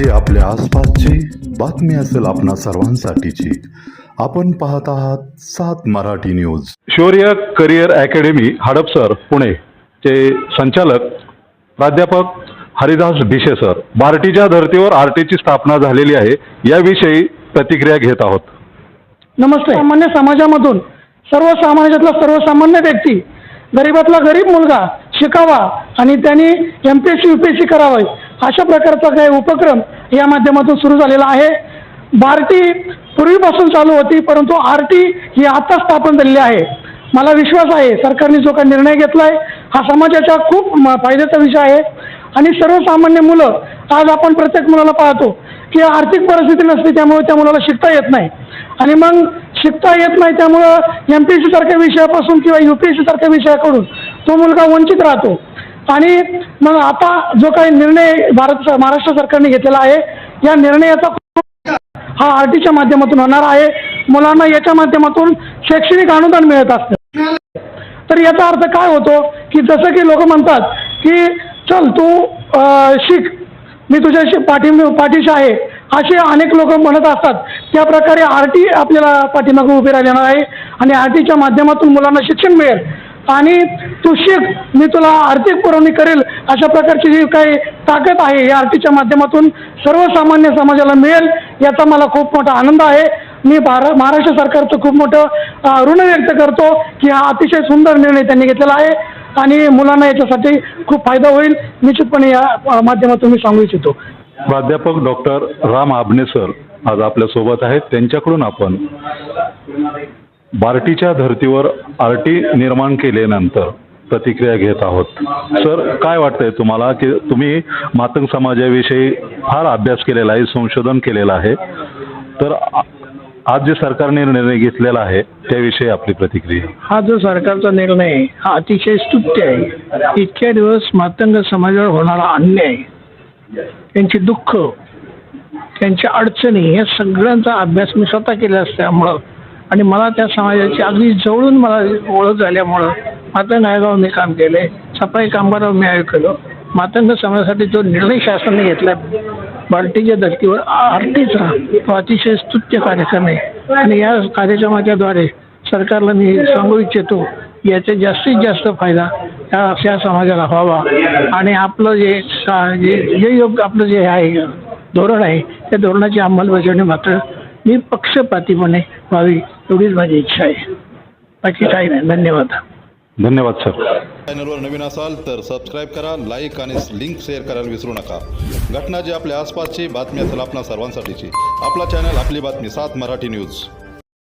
जी आपल्या आसपासची बातमी असेल आपणा सर्वांसाठीची. आपण पाहत आहात सात Marathi news. Shaurya career academy Hadapsar Pune. चे संचालक प्राध्यापक हरिदास भिशे सर. बार्टीच्या धर्तीवर आर टीची स्थापना झालेली आहे याविषयी प्रतिक्रिया घेत आहोत. नमस्ते. सामान्य समाजामधून सर्वसामान्यातला सर्वसामान्य व्यक्ती गरीबातला गरीब मुलगा शिकावा आणि त्यांनी M P S C U P S C करावं अशा प्रकारचा काही उपक्रम या माध्यमातून सुरू झालेला आहे. बार्टी पूर्वीपासून चालू होती परंतु आर टी ही आता स्थापन झालेली आहे. मला विश्वास आहे सरकारने जो काही निर्णय घेतला आहे हा समाजाच्या खूप म- फायद्याचा विषय आहे. आणि सर्वसामान्य मुलं आज आपण प्रत्येक मुलाला पाहतो की आर्थिक परिस्थिती नसते त्यामुळे त्या मुलाला शिकता येत नाही. आणि मग शिकता येत नाही त्यामुळं एम पी एस सी सारख्या विषयापासून किंवा यू पी एस सी सारख्या विषयाकडून तो मुलगा वंचित राहतो. आणि मग आता जो काही निर्णय भारत महाराष्ट्र सरकारने घेतलेला आहे या निर्णयाचा हा आर टीच्या माध्यमातून होणार आहे. मुलांना याच्या माध्यमातून शैक्षणिक अनुदान मिळत असतं. तर याचा अर्थ काय होतो की जसं की लोक म्हणतात की चल तू शिक. मी तुझ्याशी पाठी पाठीशी आहे. असे अनेक लोक म्हणत असतात. त्या प्रकारे आर टी आपल्याला पाठीमागून उभी राहिलेणार आहे आणि आर टीच्या माध्यमातून मुलांना शिक्षण मिळेल. आणि तू मी तुला आर्थिक पुरवणी करेल अशा प्रकारची जी काही ताकद आहे या आरतीच्या माध्यमातून सर्वसामान्य समाजाला मिळेल याचा मला खूप मोठा आनंद आहे. मी भार महाराष्ट्र सरकारचं खूप मोठं ऋण व्यक्त करतो की हा अतिशय सुंदर निर्णय त्यांनी घेतलेला आहे आणि मुलांना याच्यासाठी खूप फायदा होईल. निश्चितपणे या माध्यमातून मी सांगू इच्छितो. प्राध्यापक डॉक्टर राम आबने सर आज आपल्यासोबत आहेत. त्यांच्याकडून आपण बार्टीच्या धर्तीवर आरटी निर्माण केल्यानंतर प्रतिक्रिया घेत आहोत. सर काय वाटतंय तुम्हाला की तुम्ही मातंग समाजाविषयी फार अभ्यास केलेला आहे संशोधन केलेलं आहे? तर आज जे सरकारने निर्णय घेतलेला आहे त्याविषयी आपली प्रतिक्रिया. हा जो सरकारचा निर्णय हा अतिशय स्तुत्य आहे. इतक्या दिवस मातंग समाजावर होणारा अन्याय त्यांची दुःख त्यांच्या अडचणी या सगळ्यांचा अभ्यास मी स्वतः केला असल्यामुळं आणि मला त्या समाजाची अगदी जवळून मला ओळख झाल्यामुळं मातंग आयोगावर मी काम केले. सफाई कामगारावर मी आयोग केलं. मातंग समाजासाठी जो निर्णय शासनाने घेतला बाल्टीच्या धर्तीवर आरतीचा तो अतिशय स्तुत्य कार्यक्रम आहे. आणि या कार्यक्रमाच्याद्वारे सरकारला मी सांगू इच्छितो याचा जास्तीत जास्त फायदा या अशा समाजाला व्हावा. आणि आपलं जे का जे जे योग्य आपलं जे आहे धोरण आहे त्या धोरणाची अंमलबजावणी मात्र मी पक्षपातीपणे व्हावी. एवढीच माझी इच्छा आहे. बाकी काही नाही. धन्यवाद. धन्यवाद सर चॅनलवर नवीन असाल तर सबस्क्राईब करा लाईक आणि लिंक शेअर करायला विसरू नका. घटना जी आपल्या आसपासची बातमी असेल आपणा सर्वांसाठीची. आपला चॅनल आपली बातमी सात मराठी न्यूज